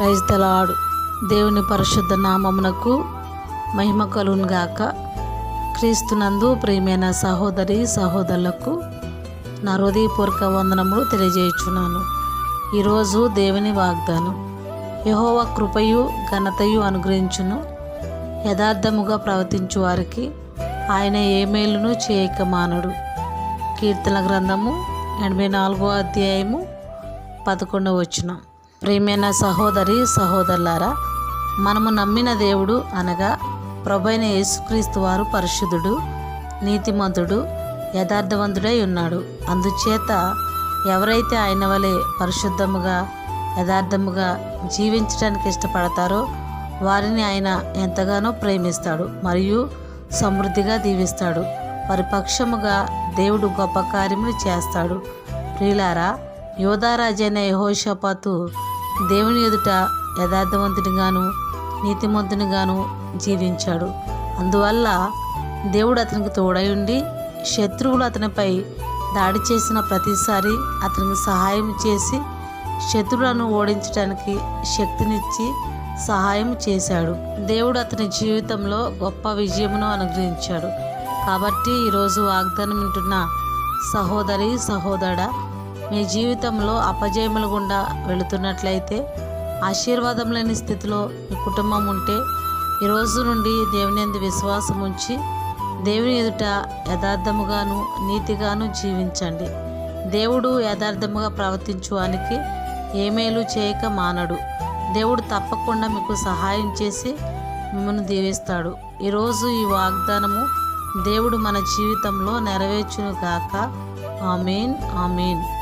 Praise తలాడు దేవుని పరిశుద్ధ నామమునకు మహిమ కలుగును గాక. క్రీస్తునందు ప్రియమైన సహోదరి సహోదరులకు నా హృదయపూర్వక వందనములు తెలియజేయుచున్నాను. ఈరోజు దేవుని వాగ్దానం యహోవ కృపయు ఘనతయు అనుగ్రహించును. యథార్థముగా ప్రవర్తించు వారికి ఆయన ఏ మేలును చేయక మానడు. కీర్తన గ్రంథము ఎనభై నాలుగో అధ్యాయము పదకొండవ వచనం. ప్రియమైన సహోదరి సహోదరులారా మనము నమ్మిన దేవుడు అనగా ప్రభైన యేసుక్రీస్తు వారు పరిశుద్ధుడు నీతిమంతుడు యథార్థవంతుడై ఉన్నాడు. అందుచేత ఎవరైతే ఆయన వలె పరిశుద్ధముగా యథార్థముగా జీవించడానికి ఇష్టపడతారో వారిని ఆయన ఎంతగానో ప్రేమిస్తాడు మరియు సమృద్ధిగా దీవిస్తాడు. వారి పక్షముగా దేవుడు గొప్ప కార్యములు చేస్తాడు. ప్రియులారా యోధారాజైన యహోషపాతు దేవుని ఎదుట యథార్థవంతునిగాను నీతిమంతునిగాను జీవించాడు. అందువల్ల దేవుడు అతనికి తోడై ఉండి శత్రువులు అతనిపై దాడి చేసిన ప్రతిసారి అతనికి సహాయం చేసి శత్రువులను ఓడించడానికి శక్తినిచ్చి సహాయం చేశాడు. దేవుడు అతని జీవితంలో గొప్ప విజయమును అనుగ్రహించాడు. కాబట్టి ఈరోజు వాగ్దానం వింటున్న సహోదరి సహోదరుడా మీ జీవితంలో అపజయముల గుండా వెళుతున్నట్లయితే ఆశీర్వాదం లేని స్థితిలో మీ కుటుంబం ఉంటే ఈరోజు నుండి దేవుని ఎందు విశ్వాసం ఉంచి దేవుని ఎదుట యథార్థముగాను నీతిగాను జీవించండి. దేవుడు యథార్థముగా ప్రవర్తించువానికి ఏమేలు చేయక మానడు. దేవుడు తప్పకుండా మీకు సహాయం చేసి మిమ్మల్ని దీవిస్తాడు. ఈరోజు ఈ వాగ్దానము దేవుడు మన జీవితంలో నెరవేర్చును గాక. ఆమెన్ ఆమెన్.